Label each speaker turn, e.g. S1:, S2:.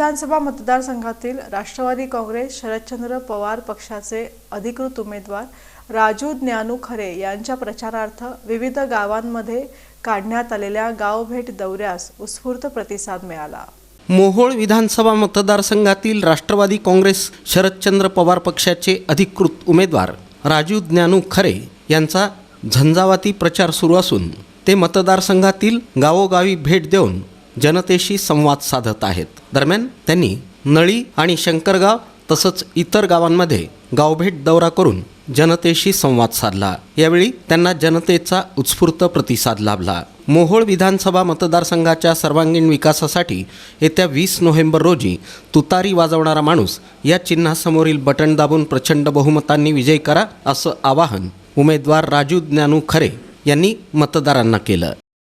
S1: विधानसभा मतदारसंघातील राष्ट्रवादी काँग्रेस शरदचंद्र पवार पक्षाचे अधिकृत उमेदवार राजू ज्ञानू खरे यांच्या प्रचारार्थ विविध गावांमध्ये काढण्यात आलेल्या गावभेट दौऱ्यास उत्स्फूर्त प्रतिसाद मिळाला.
S2: मोहोळ विधानसभा मतदारसंघातील राष्ट्रवादी काँग्रेस शरदचंद्र पवार पक्षाचे अधिकृत उमेदवार राजू ज्ञानू खरे यांचा झंझावाती प्रचार सुरू असून ते मतदारसंघातील गावोगावी भेट देऊन जनतेशी संवाद साधत आहेत. दरम्यान त्यांनी नळी आणि शंकरगाव तसंच इतर गावांमध्ये गावभेट दौरा करून जनतेशी संवाद साधला. यावेळी त्यांना जनतेचा उत्स्फूर्त प्रतिसाद लाभला. मोहोळ विधानसभा मतदारसंघाच्या सर्वांगीण विकासासाठी येत्या वीस नोव्हेंबर रोजी तुतारी वाजवणारा माणूस या चिन्हासमोरील बटण दाबून प्रचंड बहुमतांनी विजय करा असं आवाहन उमेदवार राजू ज्ञानू खरे यांनी मतदारांना केलं.